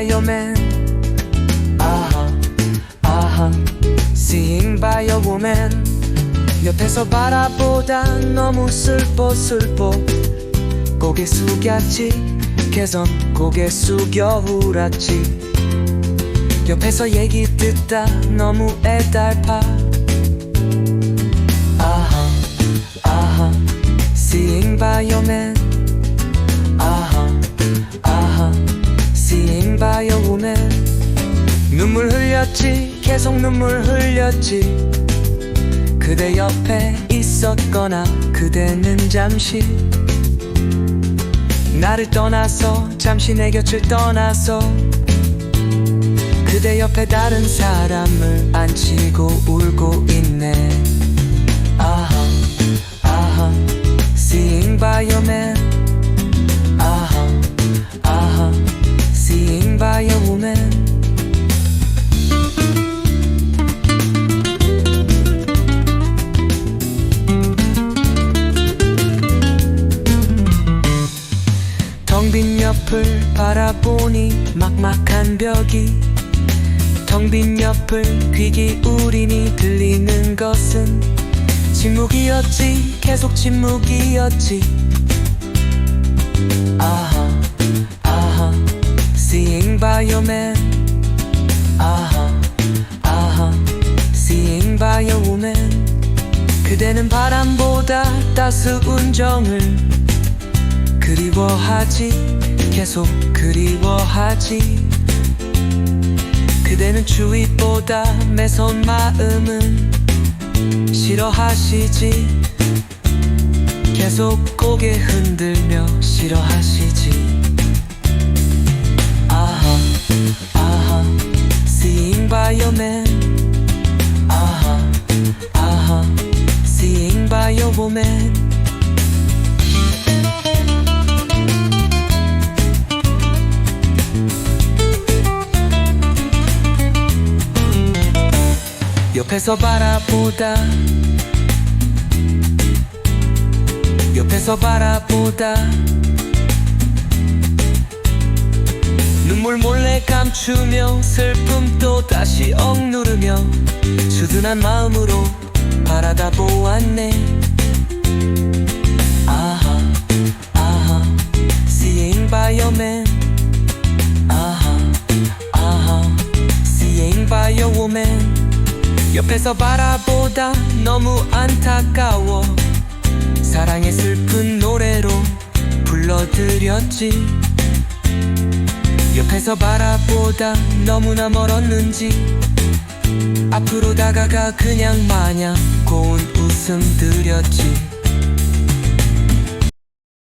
your man. Uh huh, uh huh. Seeing by your woman. 옆에서 바라보다 너무 슬퍼 슬퍼 고개 숙였지 개선 고개 숙여 울었지 옆에서 얘기 듣다 너무 애달파 아하 아하 Seeing by your man 흘렸지. 계속 눈물 흘렸지. 그대 옆에 있었거나 그대는 잠시 나를 떠나서 잠시 내 곁을 떠나서 그대 옆에 다른 사람을 안치고 옆을 바라보니 막막한 벽이 텅 빈 옆을 귀 기울이니 들리는 것은 침묵이었지 계속 침묵이었지. 아하 아하 Seeing by your man. 아하 아하 Seeing by a woman. 그대는 바람보다 따스운 정을 그리워하지 계속 그리워하지. 그대는 주위보다 매서운 마음은 싫어하시지. 계속 고개 흔들며 싫어하시지. 아하 아하 Seeing by your man. 아하 아하 Seeing by your woman 옆에서 바라보다. 옆에서 바라보다. 눈물 몰래 감추며 슬픔 또 다시 억누르며 주둔한 마음으로 바라다 보았네 옆에서 바라보다 너무 안타까워. 사랑의 슬픈 노래로 불러드렸지. 옆에서 바라보다 너무나 멀었는지. 앞으로 다가가 그냥 마냥 고운 웃음 드렸지